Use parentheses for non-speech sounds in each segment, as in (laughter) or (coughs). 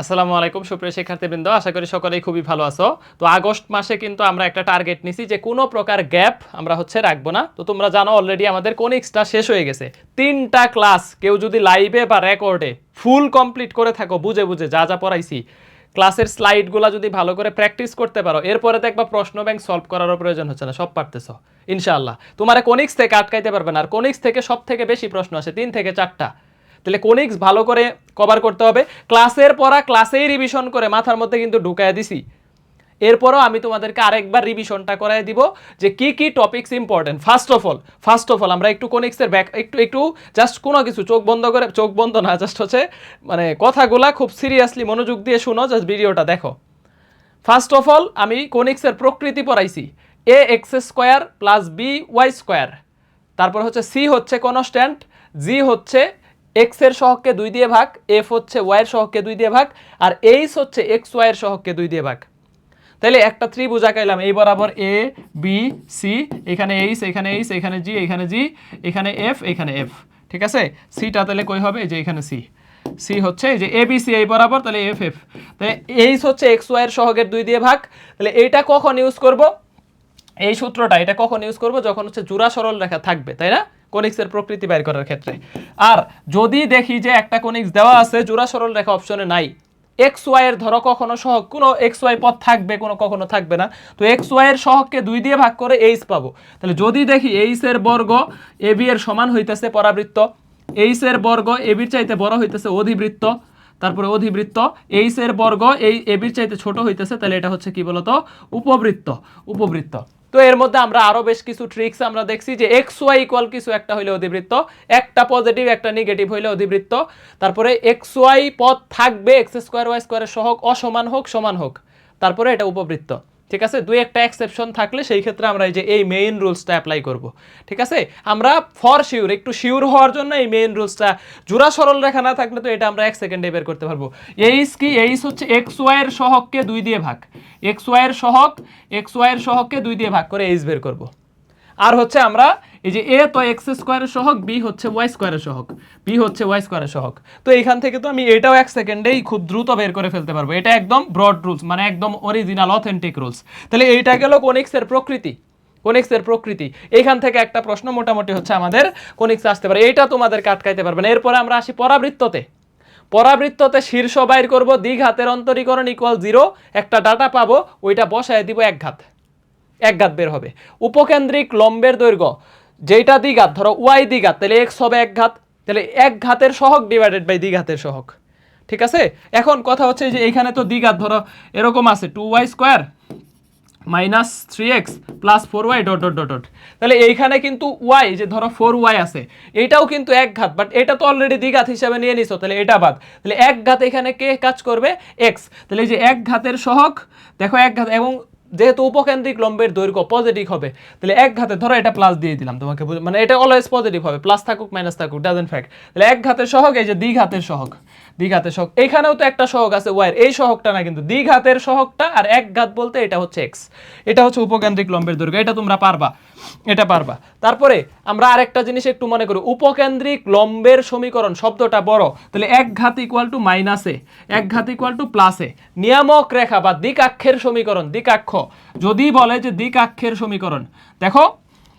আসসালামু আলাইকুম, সুপ্রিয় শিক্ষার্থীবৃন্দ। আশা করি সকলেই খুবই ভালো আছো। তো আগস্ট মাসে কিন্তু আমরা একটা টার্গেট নিছি যে কোনো প্রকার গ্যাপ আমরা হচ্ছে রাখব না। তো তোমরা জানো অলরেডি আমাদের কোনিক্সটা শেষ হয়ে গেছে। তিনটা ক্লাস কেউ যদি লাইভে বা রেকর্ডে ফুল কমপ্লিট করে থাকো, বুঝে বুঝে যা যা পড়াইছি ক্লাসের স্লাইডগুলো যদি ভালো করে প্র্যাকটিস করতে পারো, এরপরে তো একবার প্রশ্ন ব্যাংক সলভ করারও প্রয়োজন হচ্ছে না, সব পারতেছ, ইনশাআল্লাহ। তোমার কোনিক্স থেকে আটকাইতে পারবে না, আর কোনিক্স থেকে সব থেকে বেশি প্রশ্ন আসে, তিন থেকে চারটা। তাহলে কোনিক্স ভালো করে কভার করতে হবে। ক্লাসের পড়া ক্লাসেই রিভিশন করে মাথার মধ্যে কিন্তু ঢুকায় দিছি। এরপরও আমি তোমাদেরকে আরেকবার রিভিশনটা করাই দিব যে কি কি topics important first of all first of all আমরা একটু কোনিক্সের ব্যাক একটু একটু জাস্ট কোনো কিছু, চোখ বন্ধ করে, চোখ বন্ধ না জাস্ট হচ্ছে মানে কথাগুলা খুব সিরিয়াসলি মনোযোগ দিয়ে শুনো জাস্ট ভিডিওটা দেখো। ফার্স্ট অফ অল আমি কোনিক্সের প্রকৃতি পড়াইছি। A x square plus b y square তারপর হচ্ছে সি হচ্ছে কনস্ট্যান্ট জি হচ্ছে এক্সের সহগকে দুই দিয়ে ভাগ এফ হচ্ছে ওয়াই এর সহগকে দুই দিয়ে ভাগ, আর এইচ হচ্ছে এক্স ওয়াই এর সহগকে দুই দিয়ে ভাগ। তাহলে একটা ত্রিভুজ আঁকাইলাম, এই বরাবর এ বি সি এখানে এইচ এখানে এইচ এখানে জি এখানে জি এখানে এফ এখানে এফ ঠিক আছে? সিটা তাহলে কই হবে? যে এখানে সি সি হচ্ছে যে এ বি সি এই বরাবর তাহলে এফ এফ তাহলে এইচ হচ্ছে এক্স ওয়াই এর সহগের দুই দিয়ে ভাগ। তাহলে এইটা কখন ইউজ করব? এই সূত্রটা, এটা কখন ইউজ করব? যখন হচ্ছে জোড়া সরল রেখা থাকবে, তাই না? কোনিক্সের প্রকৃতি বের করার ক্ষেত্রে। আর যদি দেখি যে একটা কোনিক্স দেওয়া আছে, জোড়া সরল রেখা অপশনে নাই এক্স ওয়াই এর ধরো কখনো সহগ, কোনো এক্স ওয়াই পথ থাকবে, কোনো কখনো থাকবে না, তো এক্স ওয়াই এর দুই দিয়ে ভাগ করে এইচ পাবো। তাহলে যদি দেখি এইচ এর বর্গ এ বি এর সমান হইতেছে পরাবৃত্ত এইচ এর বর্গ এ বির চাইতে বড় হইতেছে অধিবৃত্ত, তারপরে অধিবৃত্ত এইচ এর বর্গ এই এ বির চাইতে ছোট হইতেছে, তাহলে এটা হচ্ছে কি বলতো? উপবৃত্ত উপবৃত্ত। তো এর মধ্যে আমরা আরও বেশ কিছু ট্রিক্স আমরা দেখছি যে এক্স ওয়াই ইকুয়াল কিছু একটা হইলে অধিবৃত্ত, একটা পজিটিভ একটা নেগেটিভ হইলে অধিবৃত্ত। তারপরে এক্স ওয়াই পথ থাকবে এক্স স্কোয়ার ওয়াই স্কোয়ারের সহগ, অসমান হোক, সমান হোক। তারপরে এটা উপবৃত্ত। ঠিক আছে? দুই একটা এক্সেপশন থাকলে সেই ক্ষেত্রে আমরা এই যে, এই মেইন রুলসটা অ্যাপ্লাই করব। ঠিক আছে? আমরা ফর শিওর একটু শিওর হওয়ার জন্য এই মেইন রুলসটা জোড়া সরল রেখা না থাকলে তো এটা আমরা এক সেকেন্ডে বের করতে পারব। এইস কি? এইস হচ্ছে এক্স ওয়াইয়ের সহককে দুই দিয়ে ভাগ। এক্স ওয়াই এর সহক এক্স ওয়াইয়ের সহককে দুই দিয়ে ভাগ করে এইস বের করব। আর হচ্ছে আমরা এই যে এ তো এক্স স্কোয়ারের সহগ, বি হচ্ছে ওয়াই স্কোয়ারের সহগ। বি হচ্ছে ওয়াই স্কোয়ারের সহগ। তো এইখান থেকে তো আমি এটাও এক সেকেন্ডেই খুব দ্রুত বের করে ফেলতে পারব। এটা একদম ব্রড রুলস মানে একদম অরিজিনাল অথেন্টিক রুলস তাহলে এইটা গেল কোনিক্সের প্রকৃতি। কোনিক্সের প্রকৃতি। এইখান থেকে একটা প্রশ্ন মোটামুটি হচ্ছে আমাদের, কোনিক্স আসতে পারে। এইটা তোমাদের আটকাইতে পারবে না এরপরে আমরা আসি পরাবৃত্ততে। পরাবৃত্ততে শীর্ষ বাইর করব, দ্বিঘাতের অন্তরীকরণ ইকুয়াল জিরো একটা ডাটা পাবো, ওইটা বসায় দিব এক ঘাত। এক ঘাত বের হবে। উপকেন্দ্রিক লম্বের দৈর্ঘ্য। যেটা দ্বিঘাত, ধরো ওয়াই দ্বিঘাত, তাহলে এক্স হবে এক ঘাত, তাহলে এক ঘাতের সহগ ডিভাইডেড বাই দ্বিঘাতের সহগ, ঠিক আছে? এখন কথা হচ্ছে যে এখানে তো দ্বিঘাত, ধরো এরকম আছে two y square minus three x plus four y dot dot dot dot তাহলে এইখানে কিন্তু ওয়াই যে ধরো ফোর ওয়াই আছে, এটাও কিন্তু এক ঘাত বাট এটা তো অলরেডি দ্বিঘাত হিসাবে নিয়ে নিছো, তাহলে এটা বাদ, তাহলে এক ঘাত এখানে কে কাজ করবে? এক্স তাহলে এই যে এক ঘাতের সহগ, দেখো এক ঘাত, এবং যেহেতু উপকেন্দ্রিক লম্বের দৈর্ঘ্য পজিটিভ হবে, তাহলে এক ঘাতে ধরো এটা প্লাস দিয়ে দিলাম তোমাকে মানে এটা অলওয়েজ পজিটিভ হবে প্লাস থাকুক মাইনাস থাকুক ডাজেন্ট ফ্যাক্ট তাহলে এক ঘাতের সহগ, এই যে দ্বিঘাতের সহগ। দ্বিঘাতের সহগ এইখানেও তো একটা সহগ আছে ওয়াইয়ের এই সহগটা না কিন্তু দ্বিঘাতের সহগটা আর এক ঘাত বলতে এটা হচ্ছে এক্স এটা হচ্ছে উপকেন্দ্রিক লম্বের দৈর্ঘ্য, এটা তোমরা পারবা। এটা পারবা। তারপরে আমরা আরেকটা জিনিস একটু মনে করি, উপকেন্দ্রিক লম্বের সমীকরণ শব্দটা বড়, তাহলে এক ঘাত ইকুয়াল টু মাইনাসে এক ঘাত ইকুয়াল টু প্লাসে নিয়ামক রেখা বা দিকাক্ষের সমীকরণ দিকাক্ষ যদি বলে যে দিকাক্ষের সমীকরণ, দেখো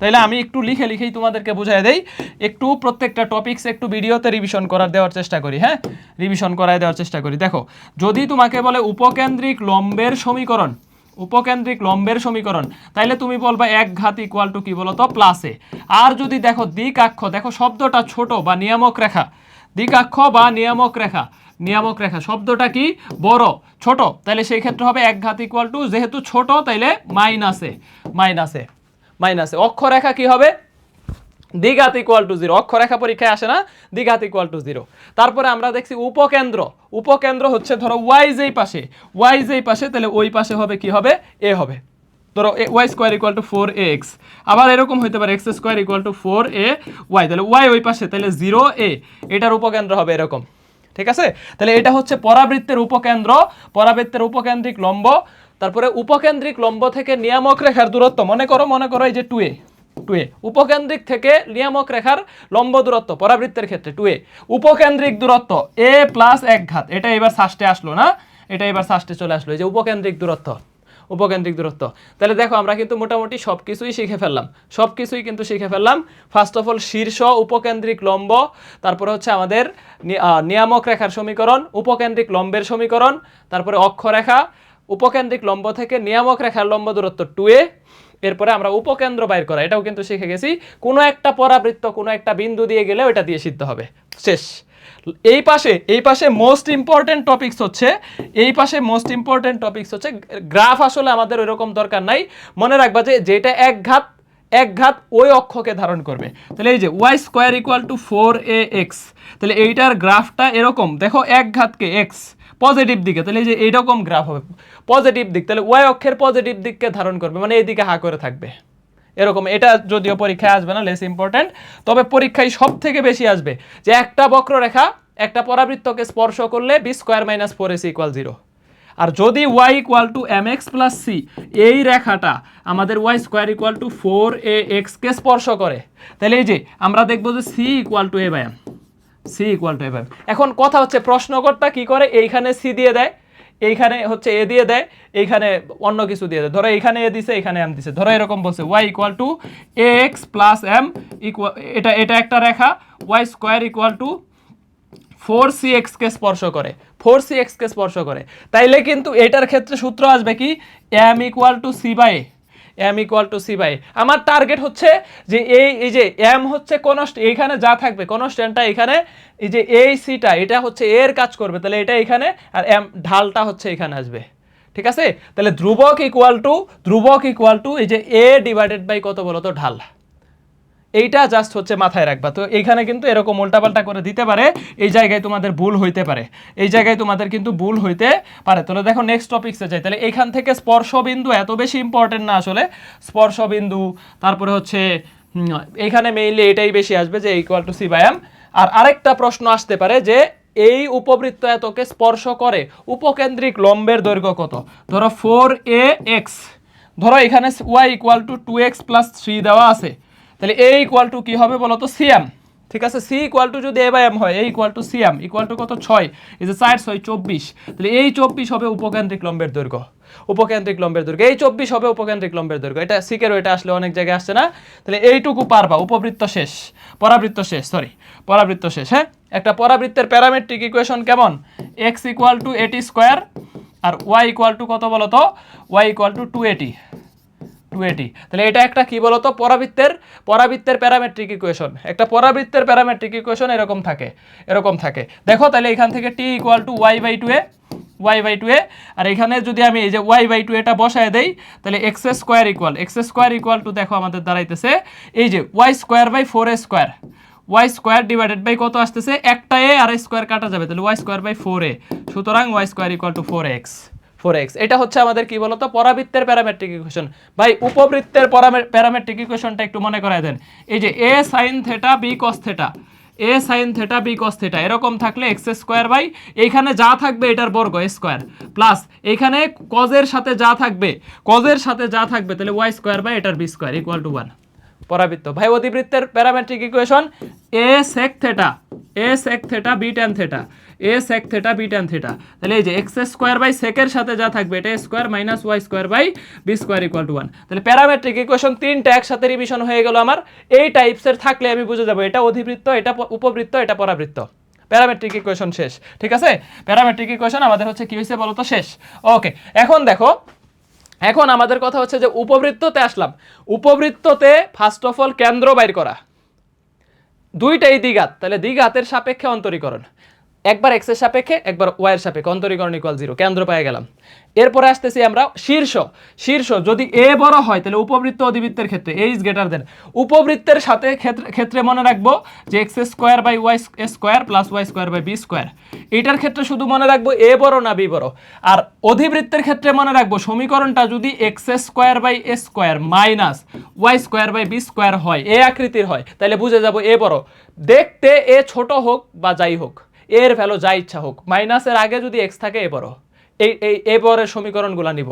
তাইলে আমি একটু লিখে লিখেই তোমাদেরকে বুঝাই দেই। একটু প্রত্যেকটা টপিকস একটু ভিডিওতে রিভিশন করার দেওয়ার চেষ্টা করি হ্যাঁ? রিভিশন করায় দেওয়ার চেষ্টা করি। দেখো, যদি তোমাকে বলে উপকেন্দ্রিক লম্বের সমীকরণ, উপকেন্দ্রিক লম্বের সমীকরণ, তাইলে তুমি বলবা এক ঘাত ইকুয়াল টু কি বলতো? প্লাসে আর যদি দেখো দ্বিকাক্ষ, দেখো শব্দটা ছোট বা নিয়ামক রেখা, দ্বিকাক্ষ বা নিয়ামক রেখা নিয়ামক রেখা, শব্দটা কি? বড়, ছোট। তাইলে সেই ক্ষেত্রে হবে এক ঘাত ইকুয়াল টু যেহেতু ছোট, তাইলে মাইনাসে মাইনাসে মাইনাসে অক্ষরেখা কি হবে? দ্বিঘাত ইকুয়াল টু জিরো অক্ষরেখা পরীক্ষায় আসে না, দ্বিঘাত ইকুয়াল টু জিরো তারপরে আমরা দেখছি উপকেন্দ্র। উপকেন্দ্র হচ্ছে ধরো ওয়াই যেই পাশে। ওয়াই যেই পাশে, তাহলে ওই পাশে হবে কি হবে? এ হবে। ধরো y square equal to four a x আবার এরকম হইতে পারে x square equal to four a y তাহলে ওয়াই ওই পাশে, তাহলে জিরো এ এটার উপকেন্দ্র হবে এরকম। ঠিক আছে? তাহলে এটা হচ্ছে পরাবৃত্তের উপকেন্দ্র। পরাবৃত্তের উপকেন্দ্রিক লম্ব তারপরে উপকেন্দ্রিক লম্ব থেকে নিয়ামক রেখার দূরত্ব, মনে করো মনে করো এই যে টু এ টু এ উপকেন্দ্রিক থেকে নিয়ামক রেখার লম্ব দূরত্ব, পরাবৃত্তের ক্ষেত্রে টু এ উপকেন্দ্রিক দূরত্ব এ প্লাস এক ঘাত, এটা এবার সাস্টে আসলো না? এটা এবার সাস্টে চলে আসলো, এই যে উপকেন্দ্রিক দূরত্ব উপকেন্দ্রিক দূরত্ব। তাহলে দেখো, আমরা কিন্তু মোটামুটি সব কিছুই শিখে ফেললাম সব কিছুই কিন্তু শিখে ফেললাম। ফার্স্ট অফ অল শীর্ষ উপকেন্দ্রিক লম্ব, তারপরে হচ্ছে আমাদের নিয়ামক রেখার সমীকরণ, উপকেন্দ্রিক লম্বের সমীকরণ, তারপরে অক্ষরেখা উপকেন্দ্রিক লম্ব থেকে নিয়ামক রেখার লম্ব দূরত্ব টু এ। এরপরে আমরা উপকেন্দ্র বাইর করা, এটাও কিন্তু শিখে গেছি। কোনো একটা পরাবৃত্ত, কোনো একটা বিন্দু দিয়ে গেলে ওটা দিয়ে সিদ্ধ হবে। শেষ। এই পাশে এই পাশে মোস্ট ইম্পর্টেন্ট টপিকস হচ্ছে, এই পাশে মোস্ট ইম্পর্টেন্ট টপিকস হচ্ছে গ্রাফ আসলে আমাদের ওইরকম দরকার নাই। মনে রাখবা যে, যেটা এক ঘাত এক ঘাত ওই অক্ষকে ধারণ করবে। তাহলে এই যে y square equal to four a x তাহলে এইটার গ্রাফটা এরকম। দেখো এক ঘাতকে এক্স পজিটিভ দিকে, তাহলে এই যে এইরকম গ্রাফ হবে। পজিটিভ দিক, তাহলে ওয়াই অক্ষের পজিটিভ দিককে ধারণ করবে মানে এইদিকে হা করে থাকবে। এরকম, এটা যদিও পরীক্ষায় আসবে না লেস ইম্পর্ট্যান্ট তবে পরীক্ষায় সব থেকে বেশি আসবে যে একটা বক্ররেখা একটা পরাবৃত্তকে স্পর্শ করলে b square minus four s equal zero আর যদি y equal to m x plus c এই রেখাটা আমাদের y square equal to four a এক্সকে স্পর্শ করে, তাহলে এই যে আমরা দেখব যে c equal to a by m c equal to a m এখন কথা হচ্ছে প্রশ্নকর্তা কি করে? এইখানে সি দিয়ে দেয়, এইখানে হচ্ছে এ দিয়ে দেয়, এইখানে অন্য কিছু দিয়ে দেয়। ধরো এইখানে এ দিছে এখানে এম দিছে। ধরো এরকম বলছে y equal to a x plus m equal এটা এটা একটা রেখা y square equal to four c এক্সকে স্পর্শ করে। ফোর সি এক্সকে স্পর্শ করে। তাইলে কিন্তু এটার ক্ষেত্রে সূত্র আসবে কি? M equal to c by m equal to c by আমার টার্গেট হচ্ছে যে এই এই যে এম হচ্ছে কনস্ট এইখানে যা থাকবে কনস্ট্যান্টটা এখানে, এই যে এই সিটা এটা হচ্ছে এর কাজ করবে, তাহলে এটা এখানে, আর এম ঢালটা হচ্ছে এখানে আসবে। ঠিক আছে? তাহলে ধ্রুবক ইকুয়াল টু ধ্রুবক ইকুয়াল টু এই যে এ ডিভাইডেড বাই কত বলো তো? ঢাল। এইটা জাস্ট হচ্ছে মাথায় রাখবা। তো এইখানে কিন্তু এরকম উল্টাপাল্টা করে দিতে পারে এই জায়গায় তোমাদের ভুল হইতে পারে। এই জায়গায় তোমাদের কিন্তু ভুল হইতে পারে। তাহলে দেখো নেক্সট টপিক্সে যাই। তাহলে এখান থেকে স্পর্শ বিন্দু এত বেশি ইম্পর্টেন্ট না আসলে। স্পর্শ বিন্দু তারপরে হচ্ছে হুম, এইখানে মেইনলি এটাই বেশি আসবে যে equal to c by m আর আরেকটা প্রশ্ন আসতে পারে যে এই উপবৃত্ত এতকে স্পর্শ করে উপকেন্দ্রিক লম্বের দৈর্ঘ্য কত? ধরো ফোর এ এক্স ধরো এখানে y equal to two x plus three দেওয়া আছে। তাহলে এ ইকুয়াল টু কী হবে বলো তো সিএম ঠিক আছে সি ইকুয়াল টু যদি এ বাই এম হয় a equal to c m equal to কত? ছয় এই যে চার ছয় চব্বিশ। তাহলে এই চব্বিশ হবে উপকেন্দ্রিক লম্বের দৈর্ঘ্য। উপকেন্দ্রিক লম্বের দৈর্ঘ্য। এই চব্বিশ হবে উপকেন্দ্রিক লম্বের দৈর্ঘ্য। এটা সিকেরও এটা আসলে অনেক জায়গায় আসছে না। তাহলে এইটুকু পারবা, উপবৃত্ত শেষ, পরাবৃত্ত শেষ সরি পরাবৃত্ত শেষ হ্যাঁ? একটা পরাবৃত্তের প্যারামেট্রিক ইকুয়েশন কেমন? X equal to a t square R y equal to কত বলো তো y equal to two a t two a t তাহলে এটা একটা কি বলতো? পরাবৃত্তের পরাবৃত্তের প্যারামেট্রিক ইকুয়েশন একটা পরাবৃত্তের প্যারামেট্রিক ইকুয়েশন এরকম থাকে এরকম থাকে। দেখো তাহলে এখান থেকে t equal to y by two a y by two a, আর এখানে যদি আমি এই যে ওয়াই বাই টু এটা বসায় দেই, তাহলে x square equal x square equal to দেখো আমাদের দাঁড়াইতেছে, এই যে y square by four a square y square divided by কত আসতেছে? একটা এ আর স্কোয়ার কাটা যাবে, তাহলে y square by four a সুতরাং y square equal to four x four x এটা হচ্ছে আমাদের কি বলতো? পরাবৃত্তের প্যারামেট্রিক ইকুয়েশন ভাই, উপবৃত্তের প্যারামেট্রিক ইকুয়েশনটা একটু মনে করায় দেন। এই যে a sine theta b cos theta a sine theta b cos theta এরকম থাকলে এক্স স্কোয়ার বাই এইখানে যা থাকবে এটার বর্গ স্কোয়ার প্লাস এইখানে কজের সাথে যা থাকবে কজের সাথে যা থাকবে, তাহলে ওয়াই স্কোয়ার বাই এটার b square equal to one পরাবৃত্ত। ভাই অতিবৃত্তের parametric equation a sec theta a sec theta b tan theta a sec theta b tan theta তাহলে এই যে এক্স স্কোয়ার বাই সেকের সাথে যা থাকবে, এটা square minus Y square by B square equal to one তাহলে parametric equation তিনটা একসাথে রিভিশন হয়ে গেল আমার। এই টাইপসের থাকলে আমি বুঝে যাব, এটা অধিবৃত্ত, এটা উপবৃত্ত, এটা পরাবৃত্ত। প্যারামেট্রিক ইকুয়েশন শেষ, ঠিক আছে? প্যারামেট্রিক ইকুয়েশন আমাদের হচ্ছে কি হয়েছে বলো তো, শেষ। ওকে এখন দেখো, এখন আমাদের কথা হচ্ছে যে উপবৃত্ততে আসলাম। উপবৃত্ততে ফার্স্ট অফ অল কেন্দ্র বাইর করা। দুইটাই দ্বিঘাত, তাহলে দ্বিঘাতের সাপেক্ষে অন্তরীকরণ। একবার এক্সের সাপেক্ষে, একবার ওয়াই এর সাপেক্ষে, অন্তরীকরণ ইকুয়াল জিরো কেন্দ্র পেয়ে গেলাম। এরপরে আসতেছি আমরা শীর্ষ। শীর্ষ, যদি এ বড় হয়, তাহলে উপবৃত্ত অধিবৃত্তের ক্ষেত্রে এ ইজ গ্রেটার দেন উপবৃত্তের সাথে ক্ষেত্রে মনে রাখব যে x square by y square plus y square by b square এটার ক্ষেত্রে শুধু মনে রাখব এ বড় না বি বড়। আর অধিবৃত্তের ক্ষেত্রে মনে রাখব সমীকরণটা যদি x square by a square minus y square by b square হয় এ আকৃতির হয়, তাহলে বুঝে যাব এ বড়। দেখতে এ ছোট হোক বা যাই হোক। এর ভ্যালু যা ইচ্ছা হোক। মাইনাসের আগে যদি এক্স থাকে এ বড়। এই এই এবারের সমীকরণগুলো নিব।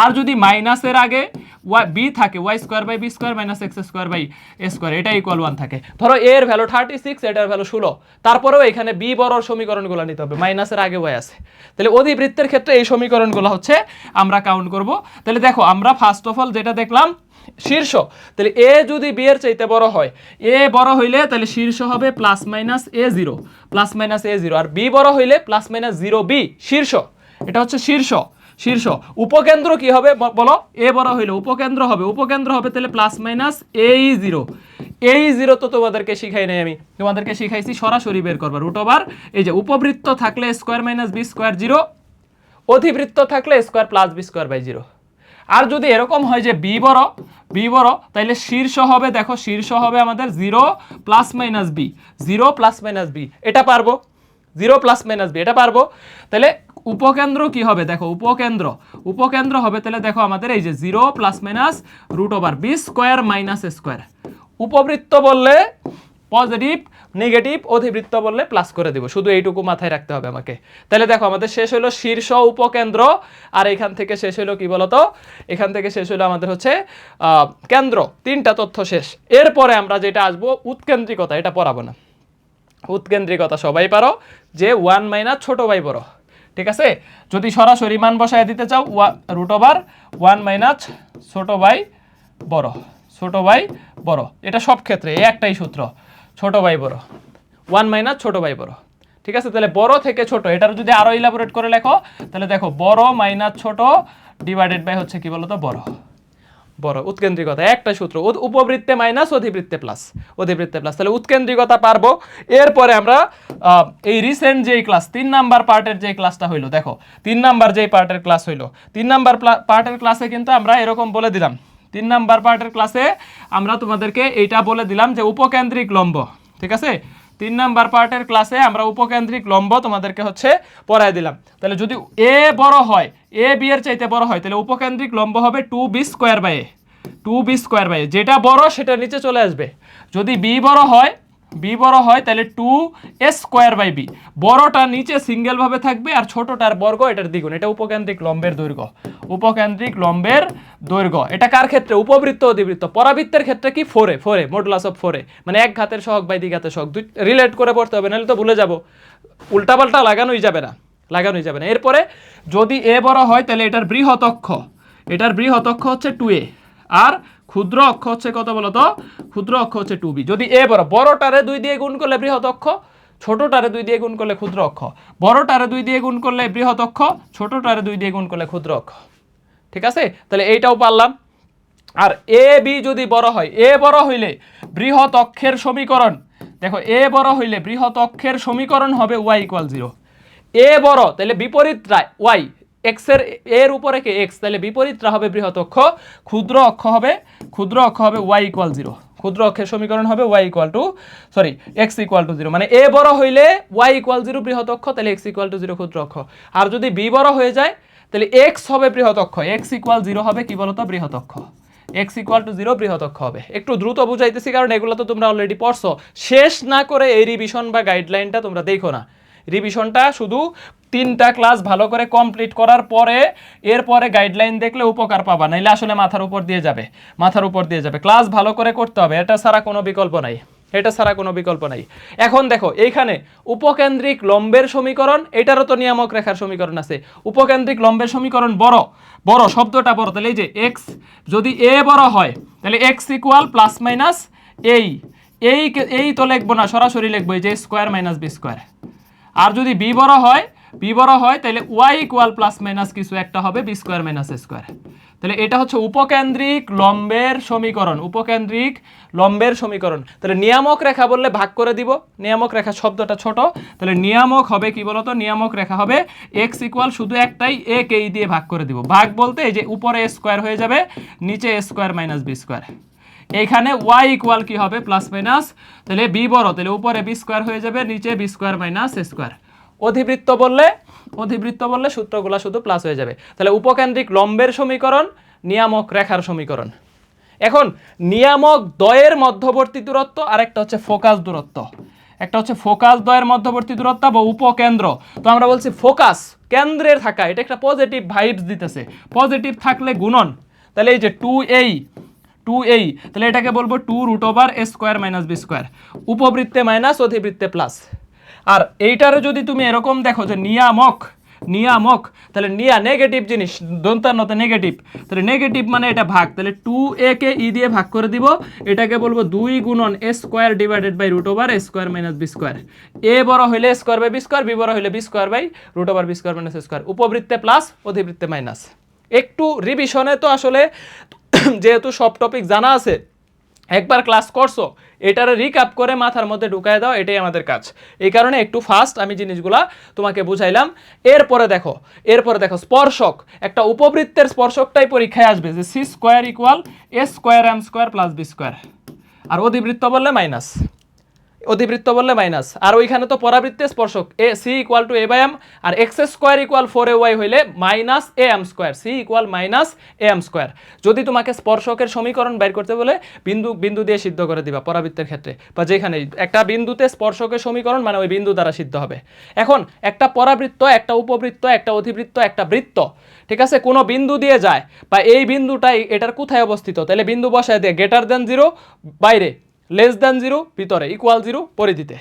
আর যদি মাইনাসের আগে ওয়াই বি থাকে, y square by b square minus x square by a square, এটা ইকুয়াল ওয়ান থাকে। ধরো এর ভ্যালু থার্টি সিক্স এটার ভ্যালু ষোলো। তারপরেও এখানে বি বড়র সমীকরণগুলো নিতে হবে, মাইনাসের আগে ওয়াই আছে। তাহলে অধিবৃত্তের ক্ষেত্রে এই সমীকরণগুলো হচ্ছে আমরা কাউন্ট করব। তাহলে দেখো, আমরা ফার্স্ট অফ অল যেটা দেখলাম, শীর্ষ। তাহলে এ যদি বি এর চাইতে বড় হয়, এ বড় হইলে তাহলে শীর্ষ হবে plus minus a zero plus minus a zero R b বড় হইলে প্লাস মাইনাস জিরো বি শীর্ষ। এটা হচ্ছে শীর্ষ শীর্ষ। উপকেন্দ্র কি হবে? বলো। এ বড় হইলে, উপকেন্দ্র হবে। উপকেন্দ্র হবে তাহলে প্লাস মাইনাস এই জিরো এই জিরো তো তোমাদেরকে শিখাই নাই আমি। তোমাদেরকে শিখাইছি সরাসরি বের করবার রুট ওভার এই যে উপবৃত্ত থাকলে square minus b square zero অধিবৃত্ত থাকলে square plus b square by zero আর যদি এরকম হয় যে বি বড় বি বড়, তাইলে শীর্ষ হবে, দেখো শীর্ষ হবে আমাদের zero plus minus b zero plus minus b এটা পারব। জিরো প্লাস মাইনাস বি এটা পারব। তাহলে উপকেন্দ্র কি হবে? দেখো, উপকেন্দ্র। উপকেন্দ্র হবে, তাহলে দেখো আমাদের এই যে zero plus minus root over b square minus square উপবৃত্ত বললে পজিটিভ নেগেটিভ অধিবৃত্ত বললে প্লাস করে দিব। শুধু এইটুকু মাথায় রাখতে হবে আমাকে। তাহলে দেখো, আমাদের শেষ হলো শীর্ষ উপকেন্দ্র, আর এখান থেকে শেষ হলো কি বলতো? এখান থেকে শেষ হলো আমাদের হচ্ছে কেন্দ্র। তিনটা তথ্য শেষ। এরপরে আমরা যেটা আসব, উৎকেন্দ্রিকতা, এটা পড়াবো না। উৎকেন্দ্রিকতা সবাই পারো, যে ওয়ান মাইনাস ছোট বাই বড় ঠিক আছে? যদি সরাসরি মান বসায় দিতে চাও রুট ওভার ওয়ান মাইনাস ছোট বাই বড়, ছোট বাই বড়। এটা সব ক্ষেত্রে, এই একটাই সূত্র, ছোট বাই বড় ওয়ান মাইনাস ছোট বাই বড়। ঠিক আছে? তাহলে বড় থেকে ছোট, এটার যদি আরও ইলাবোরেট করে লেখো, তাহলে দেখো, বড় মাইনাস ছোট ডিভাইডেড বাই হচ্ছে কি বলতো? বড়। বড় উৎকেন্দ্রিকতা। একটা সূত্র উপবৃত্তে মাইনাস, অধিবৃত্তে প্লাস। অধিবৃত্তে প্লাস। তাহলে উৎকেন্দ্রিকতা পারব। এরপরে আমরা এই রিসেন্ট যেই ক্লাস তিন নাম্বার পার্টের যে ক্লাসটা হইল, দেখো, তিন নাম্বার যেই পার্টের ক্লাস হইল, তিন নাম্বার পার্টের ক্লাসে কিন্তু আমরা এরকম বলে দিলাম। তিন নাম্বার পার্টের ক্লাসে আমরা তোমাদেরকে এইটা বলে দিলাম যে উপকেন্দ্রিক লম্ব, ঠিক আছে? তিন নাম্বার পার্টের ক্লাসে আমরা উপকেন্দ্রিক লম্ব তোমাদেরকে হচ্ছে পড়ায় দিলাম। তাহলে যদি এ বড় হয় এ বি এর চাইতে বড় হয়, তাহলে উপকেন্দ্রিক লম্ব হবে two b square by two b square by যেটা বড়, সেটা নিচে চলে আসবে। যদি বি বড় হয় বি বড় হয়, তাহলে two a square by b. বড়টা নিচে সিঙ্গেলভাবে থাকবে আর ছোটটার বর্গ এটার দ্বিগুণ। এটা উপকেন্দ্রিক লম্বের দৈর্ঘ্য। উপকেন্দ্রিক লম্বের দৈর্ঘ্য। এটা কার ক্ষেত্রে? উপবৃত্ত অধিবৃত্ত পরাবৃত্তের ক্ষেত্রে কি? ফোরে ফোরে মডুলাস অফ ফোরে মানে এক ঘাতের সহগ বাই দ্বিঘাতের সহগ। দুই রিলেট করে পড়তে হবে, নাহলে তো ভুলে যাব। উল্টাপাল্টা লাগানোই যাবে না। লাগানোই যাবে না। এরপরে যদি এ বড় হয়, তাহলে এটার বৃহৎ অক্ষ এটার বৃহৎ অক্ষ হচ্ছে টু এ। আর ক্ষুদ্র অক্ষ হচ্ছে কত বলতো? ক্ষুদ্র অক্ষ হচ্ছে টু বি যদি এ বড়, বড়টারে দুই দিয়ে গুণ করলে বৃহৎ অক্ষ, ছোটটারে দুই দিয়ে গুণ করলে ক্ষুদ্র অক্ষ। বড়টারে দুই দিয়ে গুণ করলে বৃহৎ অক্ষ, ছোটটারে দুই দিয়ে গুণ করলে ক্ষুদ্র অক্ষ। ঠিক আছে? তাহলে এইটাও পারলাম। আর এ, বি যদি বড় হয়, এ বড় হইলে বৃহৎ অক্ষের সমীকরণ, দেখো এ বড় হইলে বৃহৎ অক্ষের সমীকরণ হবে ওয়াই ইকুয়াল জিরো এ বড়, তাহলে বিপরীতটা ওয়াই এক্সের উপরে কে এক্স তাহলে বিপরীতটা হবে বৃহৎ অক্ষ, ক্ষুদ্র অক্ষ হবে, ক্ষুদ্র অক্ষ হবে ওয়াই ইকুয়াল জিরো ক্ষুদ্র অক্ষের সমীকরণ হবে y equal to sorry x equal to zero মানে এ বড় হইলে ওয়াই ইকুয়াল জিরো বৃহৎ অক্ষ, তাহলে এক্স ইকুয়াল টু জিরো ক্ষুদ্র অক্ষ। আর যদি বি বড় হয়ে যায়, তাহলে এক্স হবে বৃহৎ অক্ষ। এক্স ইকুয়াল জিরো হবে কি বলতো? বৃহৎ অক্ষ। এক্স ইকুয়াল টু জিরো বৃহৎ অক্ষ হবে। একটু দ্রুত বুঝাইতেছি, কারণ এগুলো তো তোমরা অলরেডি পড়ছো। শেষ না করে এই রিভিশন বা গাইডলাইনটা তোমরা দেখো না। রিভিশনটা শুধু তিনটা ক্লাস ভালো করে কমপ্লিট করার পরে, এরপরে গাইডলাইন দেখলে উপকার পাবা, নাইলে আসলে মাথার উপর দিয়ে যাবে, মাথার উপর দিয়ে যাবে। ক্লাস ভালো করে করতে হবে, এটা ছাড়া কোনো বিকল্প নাই, এটা ছাড়া কোনো বিকল্প নাই। এখন দেখো, এইখানে উপকেন্দ্রিক লম্বের সমীকরণ, এটারও তো নিয়ামক রেখার সমীকরণ আছে। উপকেন্দ্রিক লম্বের সমীকরণ বড় বড়, শব্দটা বড়, তাহলে এই যে এক্স যদি এ বড় হয়, তাহলে এক্স ইকুয়াল প্লাস মাইনাস এই এই এই তো লিখব না, সরাসরি লিখব, এই যে স্কোয়ার মাইনাস বি স্কোয়ার আর যদি বি বড় হয় বি বড় হয়, তাহলে ওয়াই ইকুয়াল প্লাস মাইনাস কিছু একটা হবে বি স্কোয়ার মাইনাস স্কোয়ার তাহলে এটা হচ্ছে উপকেন্দ্রিক লম্বের সমীকরণ, উপকেন্দ্রিক লম্বের সমীকরণ। তাহলে নিয়ামক রেখা বললে ভাগ করে দিব, নিয়ামক রেখা শব্দটা ছোট। তাহলে নিয়ামক হবে কি বলতো? নিয়ামক রেখা হবে এক্স ইকুয়াল শুধু একটাই এ কে দিয়ে ভাগ করে দিব। ভাগ বলতে এই যে উপরে স্কোয়ার হয়ে যাবে, নিচে স্কোয়ার মাইনাস বি স্কোয়ার এইখানে ওয়াই ইকুয়াল কি হবে? প্লাস মাইনাস তাহলে বি বড়, তাহলে উপরে বি স্কোয়ার হয়ে যাবে, নিচে বি স্কোয়ার মাইনাস স্কোয়ার অধিবৃত্ত বললে অধিবৃত্ত বললে সূত্রগুলো শুধু প্লাস হয়ে যাবে। তাহলে উপকেন্দ্রিক লম্বের সমীকরণ, নিয়ামক রেখার সমীকরণ। এখন, নিয়ামক দ্বয়ের মধ্যবর্তী দূরত্ব আর একটা হচ্ছে ফোকাস দূরত্ব। একটা হচ্ছে ফোকাস দ্বয়ের মধ্যবর্তী দূরত্ব বা উপকেন্দ্র। তো আমরা বলছি ফোকাস কেন্দ্রের থাকা, এটা একটা পজিটিভ ভাইবস দিতেছে। পজিটিভ থাকলে গুণন। তাহলে এই যে টু এই টু এই তাহলে এটাকে বলব two root over a square minus b square, উপবৃত্তে minus, অধিবৃত্তে প্লাস। আর এইটারে যদি তুমি এরকম দেখো যে নিয়ামক নিয়ামক, তাহলে নিয়া নেগেটিভ জিনিস, দন্তান্নতে নেগেটিভ, তাহলে নেগেটিভ মানে এটা ভাগ, তাহলে টু এ কে ই দিয়ে ভাগ করে দিব, এটাকে বলব দুই গুণন a square divided by root over a square minus b square. A বড় হইলে square by b square, b বড় হইলে b square by root over b square minus square. উপবৃত্তে plus, অধিবৃত্তে মাইনাস। একটু রিভিশনে তো আসলে (coughs) যেহেতু সব টপিক জানা আছে, একবার ক্লাস করছ, এটারে রিকাপ করে মাথার মধ্যে ঢুকায় দাও, এটাই আমাদের কাজ। এই কারণে একটু ফাস্ট আমি জিনিসগুলা তোমাকে বুঝাইলাম। এরপরে দেখো এরপরে দেখো, স্পর্শক, একটা উপবৃত্তের স্পর্শকটাই পরীক্ষায় আসবে, যে c square equal a square m square plus b square আর অধিবৃত্ত বললে মাইনাস অধিবৃত্ত বললে মাইনাস। আর ওইখানে তো পরাবৃত্তে স্পর্শক। A c equal to a by m, R x square equal four a y হইলে minus a m square. C equal minus a m square. যদি তোমাকে স্পর্শকের সমীকরণ বের করতে বলে, বিন্দু বিন্দু দিয়ে সিদ্ধ করে দিবা পরাবৃত্তের ক্ষেত্রে। বা যেখানে একটা বিন্দুতে স্পর্শকের সমীকরণ মানে ওই বিন্দু দ্বারা সিদ্ধ হবে। এখন, একটা পরাবৃত্ত, একটা উপবৃত্ত, একটা অধিবৃত্ত, একটা বৃত্ত, ঠিক আছে? কোনো বিন্দু দিয়ে যায়, বা এই বিন্দুটাই এটার কোথায় অবস্থিত? তাহলে বিন্দু বসায় দিয়ে গ্রেটার দেন জিরো বাইরে। লেস দ্যান জিরো, ভিতরে ইকুয়াল জিরো, পরিধিতে।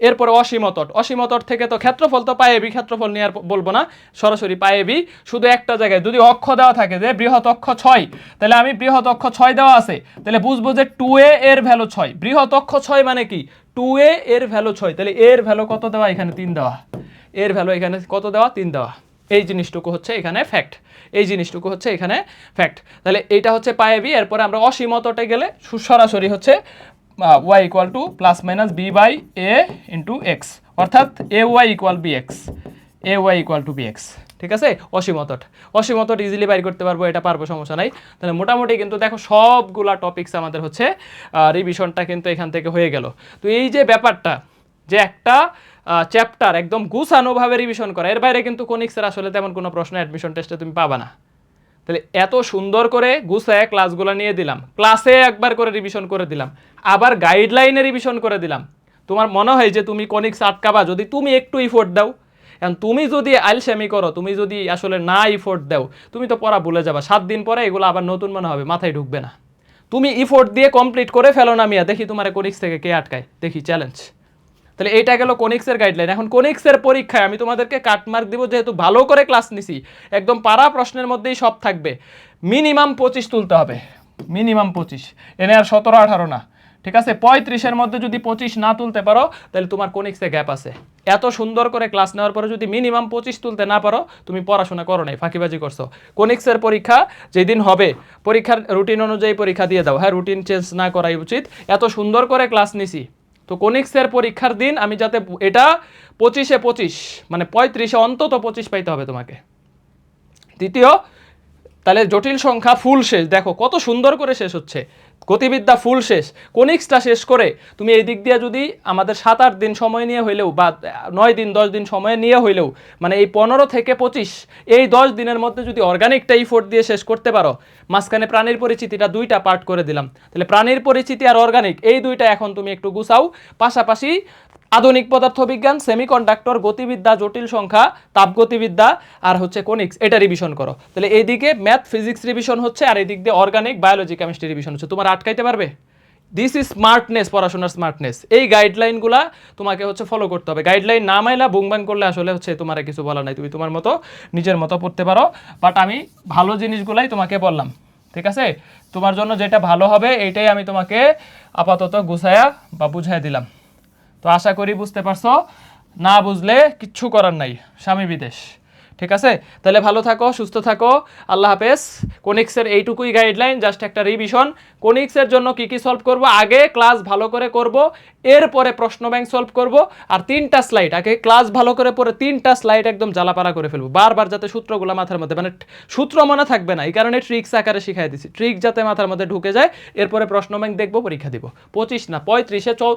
এরপরে অসীমতট অসীমতট থেকে তো ক্ষেত্রফল তো পায়ে বি ক্ষেত্রফল নিয়ে আর বলব না। সরাসরি পায়ে বি শুধু একটা জায়গায় যদি অক্ষ দেওয়া থাকে যে বৃহৎ অক্ষ ছয়, তাহলে আমি বৃহৎ অক্ষ ছয় দেওয়া আছে। তাহলে বুঝব যে টু এ এর ভ্যালু ছয়। বৃহৎ অক্ষ ছয় মানে কি? টু এ এর ভ্যালু ছয়। তাহলে এর ভ্যালু কত দেওয়া? এখানে তিন দেওয়া। এর ভ্যালু এখানে কত দেওয়া? তিন দেওয়া। এই জিনিসটুকু হচ্ছে এখানে ফ্যাক্ট এই জিনিসটুকু হচ্ছে এখানে ফ্যাক্ট তাহলে এইটা হচ্ছে পায়ে বি এরপরে আমরা অসীমতটে গেলে সরাসরি হচ্ছে y equal to plus minus b by a into x অর্থাৎ a y equal b x a y equal to b x ঠিক আছে? অসীমতট অসীমতট ইজিলি বাইর করতে পারব, এটা পারব, সমস্যা নাই। তাহলে মোটামুটি কিন্তু দেখো সবগুলা টপিকস আমাদের হচ্ছে রিভিশনটা কিন্তু এখান থেকে হয়ে গেল। তো এই যে ব্যাপারটা, যে একটা চ্যাপ্টার একদম গুছানোভাবে রিভিশন করা। এর বাইরে কিন্তু কোনিক্সের আসলে তেমন কোনো প্রশ্ন অ্যাডমিশন টেস্টে তুমি পাবা না। তাহলে এত সুন্দর করে গুছায় ক্লাসগুলো নিয়ে দিলাম। ক্লাসে একবার করে রিভিশন করে দিলাম। আবার গাইডলাইনে রিভিশন করে দিলাম। তোমার মনে হয় যে তুমি কনিক্স আটকাবা? যদি তুমি একটু ইফোর্ট দাও এখন তুমি যদি আলসেমি করো, তুমি যদি আসলে না ইফোর্ট দাও, তুমি তো পড়া ভুলে যাবা। সাত দিন পরে এগুলো আবার নতুন মনে হবে, মাথায় ঢুকবে না। তুমি ইফোর্ট দিয়ে কমপ্লিট করে ফেলো না মিয়া। দেখি তোমার কোনিক্স থেকে কে আটকায়। দেখি চ্যালেঞ্জ তাহলে এইটা গেল কোনিক্সের গাইডলাইন এখন কোনিক্সের পরীক্ষায় আমি তোমাদেরকে কাটমার্ক দিব যেহেতু ভালো করে ক্লাস নিছি, একদম পারা প্রশ্নের মধ্যেই সব থাকবে। মিনিমাম পঁচিশ তুলতে হবে। মিনিমাম পঁচিশ। এনে আর সতেরো, আঠারো না। ঠিক আছে? পঁয়ত্রিশের মধ্যে যদি পঁচিশ না তুলতে পারো, তাহলে তোমার কোনিক্সে গ্যাপ আছে। এত সুন্দর করে ক্লাস নেওয়ার পরে যদি মিনিমাম পঁচিশ তুলতে না পারো, তুমি পড়াশোনা করো নাই, ফাঁকিবাজি করছ। কোনিক্সের পরীক্ষা যেদিন হবে, পরীক্ষার রুটিন অনুযায়ী পরীক্ষা দিয়ে দাও। হ্যাঁ রুটিন চেঞ্জ না করাই উচিত। এত সুন্দর করে ক্লাস নিছি। তো কোনিক্সের পরীক্ষার দিন আমি যাতে এটা পঁচিশে পঁচিশ মানে পঁয়ত্রিশে অন্তত পঁচিশ পাইতে হবে তোমাকে। দ্বিতীয়, তাহলে জটিল সংখ্যা ফুল শেষ। দেখো, কত সুন্দর করে শেষ হচ্ছে। গতিবিদ্যা ফুল শেষ, কোনিক্সটা শেষ করে তুমি এই দিক দিয়ে যদি আমাদের সাত আট দিন সময় নিয়ে হইলেও বা, নয় দিন, দশ দিন সময় নিয়ে হইলেও মানে এই পনেরো থেকে পঁচিশ, এই দশ দিনের মধ্যে যদি অর্গানিকটা ইফোর্ট দিয়ে শেষ করতে পারো, মাঝখানে প্রাণীর পরিচিতিটা দুইটা পার্ট করে দিলাম। তাহলে প্রাণীর পরিচিতি আর অর্গানিক এই দুইটা এখন তুমি একটু গুছাও, পাশাপাশি আধুনিক পদার্থবিজ্ঞান সেমিকন্ডাক্টর গতিবিদ্যা, জটিল সংখ্যা, তাপগতিবিদ্যা আর হচ্ছে কোনিক্স, এটা রিভিশন করো। তাহলে এইদিকে ম্যাথ ফিজিক্স রিভিশন হচ্ছে আর এদিক দিয়ে অর্গানিক বায়োলজি কেমিস্ট্রি রিভিশন হচ্ছে। তোমার আটকাইতে পারবে? দিস ইজ স্মার্টনেস পড়াশোনার স্মার্টনেস এই গাইডলাইনগুলা তোমাকে হচ্ছে ফলো করতে হবে। গাইডলাইন না মাইলা বুংবাং করলে আসলে হচ্ছে তোমার কিছু বলা নাই। তুমি তোমার মতো নিজের মতো পড়তে পারো। বাট আমি ভালো জিনিসগুলাই তোমাকে বললাম। ঠিক আছে? তোমার জন্য যেটা ভালো হবে, এইটাই আমি তোমাকে আপাতত গুছায়া বা বুঝাই দিলাম। তো আশা করি বুঝতে পারছ। না বুঝলে কিচ্ছু করার নাই স্বামী বিদেশ। ঠিক আছে? তাহলে ভালো থাকো, সুস্থ থাকো, আল্লাহ হাফেজ। কোনিক্সের এইটুকুই গাইডলাইন জাস্ট একটা রিভিশন কোনিক্সের জন্য কি কি সলভ করব? আগে ক্লাস ভালো করে করব, এরপরে প্রশ্ন ব্যাংক সলভ করব, আর তিনটা স্লাইড আগে ক্লাস ভালো করে পরে তিনটা স্লাইড একদম জ্বালাপালা করে ফেলব। বারবার যাতে সূত্রগুলো মাথার মধ্যে মানে সূত্র মনে থাকবে না, এই কারণে ট্রিক্স আকারে শিখাই দিছি। ট্রিক যাতে মাথার মধ্যে ঢুকে যায়, এরপরে প্রশ্ন ব্যাংক দেখব, পরীক্ষা দিব। পঁচিশ না, পঁয়ত্রিশে চৌ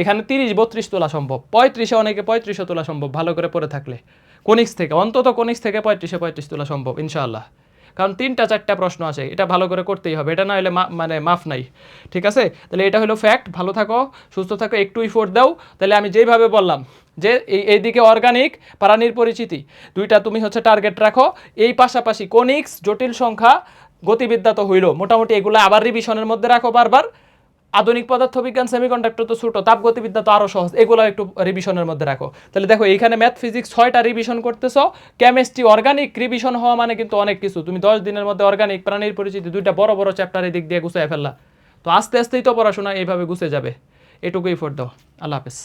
এখানে তিরিশ, বত্রিশ তোলা সম্ভব। পঁয়ত্রিশে অনেকে পঁয়ত্রিশে তোলা সম্ভব, ভালো করে পড়ে থাকলে। কোনিক্স থেকে, অন্তত কোনিক্স থেকে পঁয়ত্রিশে পঁয়ত্রিশ তোলা সম্ভব, ইনশাআল্লাহ। কারণ তিনটা, চারটা প্রশ্ন আসে এটা ভালো করে করতেই হবে, এটা না হলে মানে মাফ নাই, ঠিক আছে? তাহলে এটা হলো ফ্যাক্ট ভালো থাকো, সুস্থ থাকো, একটু ইফোর্ট দাও, তাহলে আমি যেইভাবে বললাম, যে এই, এইদিকে অর্গানিক প্রাণীর পরিচিতি, দুইটা তুমি হচ্ছে টার্গেট রাখো, এই পাশাপাশি কোনিক্স, জটিল সংখ্যা, গতিবিদ্যা তো হইল, মোটামুটি এগুলো আবার রিভিশনের মধ্যে রাখো বারবার আধুনিক পদার্থবিজ্ঞান সেমিকন্ডাক্টর তো ছোটো, তাপগতিবিদ্যা তো আরও সহজ। এগুলো একটু রিভিশনের মধ্যে রাখো। তাহলে দেখো, এইখানে ম্যাথ ফিজিক্স ছয়টা রিভিশন করতেছ। কেমিস্ট্রি অর্গানিক রিভিশন হওয়া মানে কিন্তু অনেক কিছু। তুমি দশ দিনের মধ্যে অর্গানিক প্রাণীর পরিচিতি দুইটা বড় বড় চ্যাপ্টারের দিক দিয়ে গুছিয়ে ফেললা। তো আস্তে আস্তেই তো পড়াশোনা এইভাবে গুছে যাবে। এটুকুই ফোর দাও আল্লাহ হাফেজ।